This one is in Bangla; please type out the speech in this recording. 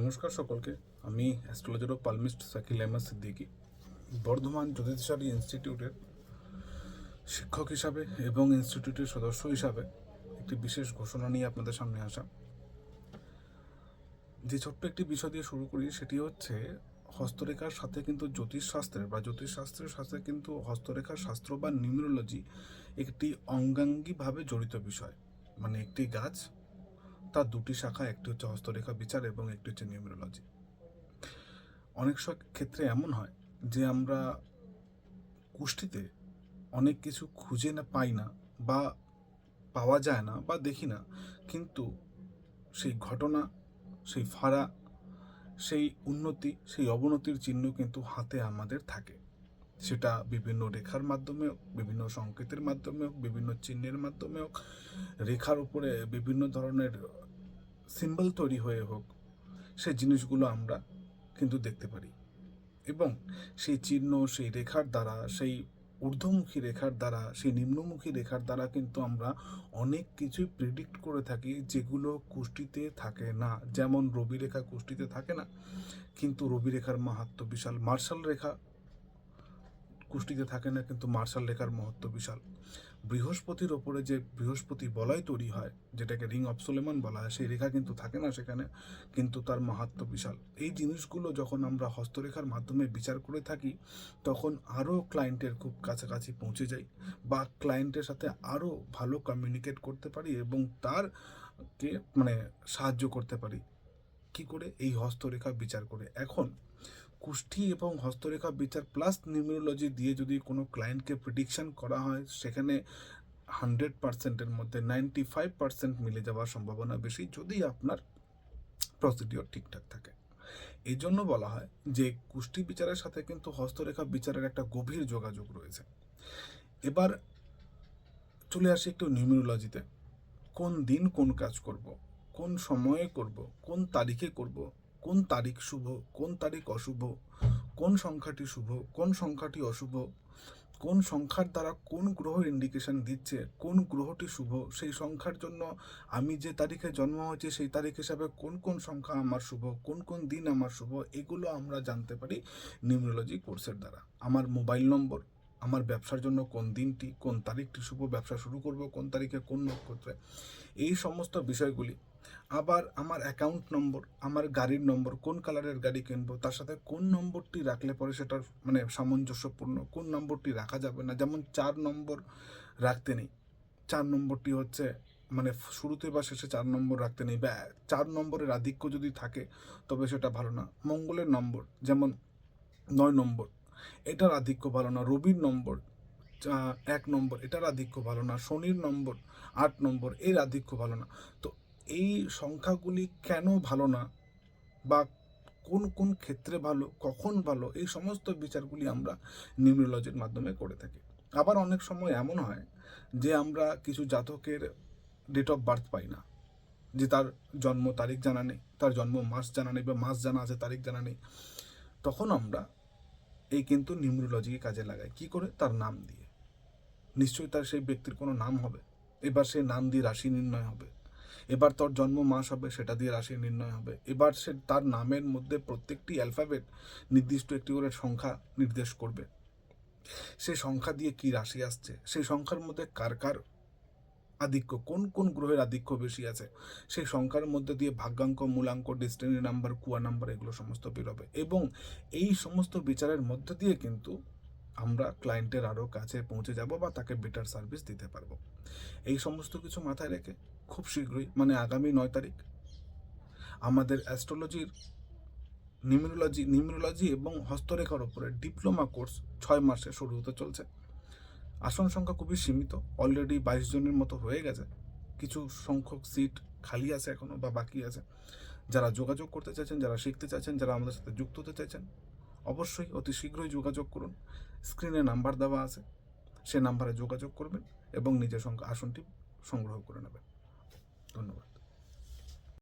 নমস্কার সকলকে, আমি astrologer of palmist Sakil Ahmad Siddiqui Bardhaman জ্যোতিষালী ইনস্টিটিউটের শিক্ষক হিসাবে এবং ইনস্টিটিউটের সদস্য হিসাবে একটি বিশেষ ঘোষণা নিয়ে আপনাদের সামনে আসা। যে ছোট্ট একটি বিষয় দিয়ে শুরু করি, সেটি হচ্ছে হস্তরেখার সাথে কিন্তু জ্যোতিষশাস্ত্রের বা জ্যোতিষশাস্ত্রের সাথে কিন্তু হস্তরেখার শাস্ত্র বা নিউমোলজি একটি অঙ্গাঙ্গিভাবে জড়িত বিষয়। মানে একটি গাছ তার দুটি শাখা, একটি হচ্ছে হস্তরেখা বিচার এবং একটি হচ্ছে নিউমেরোলজি। অনেক সব ক্ষেত্রে এমন হয় যে আমরা কুষ্টিতে অনেক কিছু খুঁজে না, পাই না বা পাওয়া যায় না বা দেখি না। কিন্তু সেই ঘটনা, সেই ফাড়া, সেই উন্নতি, সেই অবনতির চিহ্ন কিন্তু হাতে আমাদের থাকে। সেটা বিভিন্ন রেখার মাধ্যমে হোক, বিভিন্ন সংকেতের মাধ্যমে হোক, বিভিন্ন চিহ্নের মাধ্যমে হোক, রেখার উপরে বিভিন্ন ধরনের সিম্বল তৈরি হয়ে হোক সেই জিনিসগুলো আমরা কিন্তু দেখতে পারি। এবং সেই চিহ্ন, সেই রেখার দ্বারা, সেই ঊর্ধ্বমুখী রেখার দ্বারা, সেই নিম্নমুখী রেখার দ্বারা কিন্তু আমরা অনেক কিছুই প্রেডিক্ট করে থাকি যেগুলো কুষ্টিতে থাকে না। যেমন রবি রেখা কুষ্টিতে থাকে না, কিন্তু রবি রেখার মাহাত্ম বিশাল। মার্শাল রেখা কুষ্টিতে থাকে না, কিন্তু মার্শাল রেখার মহত্ব বিশাল। বৃহস্পতির ওপরে যে বৃহস্পতি বলয় তৈরি হয়, যেটাকে রিং অফ সোলেমান বলা হয়, সেই রেখা কিন্তু থাকে না সেখানে, কিন্তু তার মাহাত্ম বিশাল। এই জিনিসগুলো যখন আমরা হস্তরেখার মাধ্যমে বিচার করে থাকি, তখন আরও ক্লায়েন্টের খুব কাছাকাছি পৌঁছে যাই, বা ক্লায়েন্টের সাথে আরও ভালো কমিউনিকেট করতে পারি এবং তার কে মানে সাহায্য করতে পারি। কি করে? এই হস্তরেখা বিচার করে। এখন কুষ্ঠি এবং হস্তরেখা বিচার প্লাস নিউমেরোলজি দিয়ে যদি কোনো ক্লায়েন্টকে প্রিডিকশন করা হয়, সেখানে হান্ড্রেড পার্সেন্টের মধ্যে নাইনটি ফাইভ পার্সেন্ট মিলে যাওয়ার সম্ভাবনা বেশি যদি আপনার প্রসিডিওর ঠিকঠাক থাকে। এই জন্য বলা হয় যে কুষ্টি বিচারের সাথে কিন্তু হস্তরেখা বিচারের একটা গভীর যোগাযোগ রয়েছে। এবার চলে আসি একটু নিউমেরোলজিতে কোন দিন কোন কাজ করব, কোন সময়ে করব, কোন তারিখে করব কোন তারিখ শুভ, কোন তারিখ অশুভ, কোন সংখ্যাটি শুভ, কোন সংখ্যাটি অশুভ, কোন সংখ্যার দ্বারা কোন গ্রহ ইন্ডিকেশন দিচ্ছে, কোন গ্রহটি শুভ, সেই সংখ্যার জন্য আমি যে তারিখে জন্ম হয়েছে সেই তারিখ হিসাবে কোন কোন সংখ্যা আমার শুভ, কোন কোন দিন আমার শুভ, এগুলো আমরা জানতে পারি নিউমোলজি কোর্সের দ্বারা। আমার মোবাইল নম্বর আমার ব্যবসার জন্য কোন দিনটি, কোন তারিখটি শুভ, ব্যবসা শুরু করব, কোন তারিখে কোন নক্ষত্রে? এই সমস্ত বিষয়গুলি, আবার আমার অ্যাকাউন্ট নম্বর আমার গাড়ির নম্বর কোন কালারের গাড়ি কিনবো, তার সাথে কোন নম্বরটি রাখলে পরে সেটার মানে সামঞ্জস্যপূর্ণ, কোন নম্বরটি রাখা যাবে না, যেমন চার নম্বর রাখতে নেই, চার নম্বরটি হচ্ছে মানে শুরুতে বা শেষে চার নম্বর রাখতে নেই বা চার নম্বরের আধিক্য যদি থাকে, তবে সেটা ভালো না। মঙ্গলের নম্বর, যেমন নয় নম্বর এটার আধিক্য ভালো না, রবির নম্বর এক নম্বর, এটার আধিক্য ভালো না, শনির নম্বর, আট নম্বর, এর আধিক্য ভালো না। তো এই সংখ্যাগুলি কেন ভালো না? বা কোন কোন ক্ষেত্রে ভালো, কখন ভালো? এই সমস্ত বিচারগুলি আমরা নিউমেরোলজির মাধ্যমে করে থাকি। আবার অনেক সময় এমন হয় যে আমরা কিছু জাতকের ডেট অফ বার্থ পাই না, যে তার জন্ম তারিখ জানা নেই, তার জন্ম মাস জানা নেই বা মাস জানা আছে, তারিখ জানা নেই। তখন আমরা এই কিন্তু নিউমেরোলজিকে কাজে লাগায়। কি করে? তার নাম দিয়ে। নিশ্চয়ই তার সেই ব্যক্তির কোনো নাম হবে। এবার সেই নাম দিয়ে রাশি নির্ণয় হবে। এবার তোর জন্ম মাস হবে, সেটা দিয়ে রাশি নির্ণয় হবে। এবার সে তার নামের মধ্যে প্রত্যেকটি অ্যালফাবেট নির্দিষ্ট একটি করে সংখ্যা নির্দেশ করবে। সেই সংখ্যা দিয়ে কি রাশি আসছে? সেই সংখ্যার মধ্যে কার কার আধিক্য, কোন কোন গ্রহের আধিক্য বেশি আছে? সেই সংখ্যার মধ্যে দিয়ে ভাগ্যাঙ্ক, মূলাঙ্ক ডিস্টেনি নাম্বার কুয়া নাম্বার এগুলো সমস্ত বেরোবে এবং এই সমস্ত বিচারের মধ্যে দিয়ে কিন্তু আমরা ক্লায়েন্টের আরও কাছে পৌঁছে যাব বা তাকে বেটার সার্ভিস দিতে পারব। এই সমস্ত কিছু মাথায় রেখে খুব শীঘ্রই মানে আগামী নয় তারিখ, আমাদের অ্যাস্ট্রোলজির নিউমেরোলজি নিউমেরোলজি এবং হস্তরেখার উপরে ডিপ্লোমা কোর্স ছয় মাসে শুরু হতে চলছে। আসন সংখ্যা খুবই সীমিত। অলরেডি বাইশ জনের মতো হয়ে গেছে। কিছু সংখ্যক সিট খালি আছে এখনও বা বাকি আছে। যারা যোগাযোগ করতে চাইছেন, যারা শিখতে চাইছেন, যারা আমাদের সাথে যুক্ত হতে চাইছেন, অবশ্যই অতি শীঘ্রই যোগাযোগ করুন। স্ক্রিনে নাম্বার দেওয়া আছে। সে নাম্বারে যোগাযোগ করবেন এবং নিজের সংখ্যা, আসনটি সংগ্রহ করে নেবেন। ধন্যবাদ।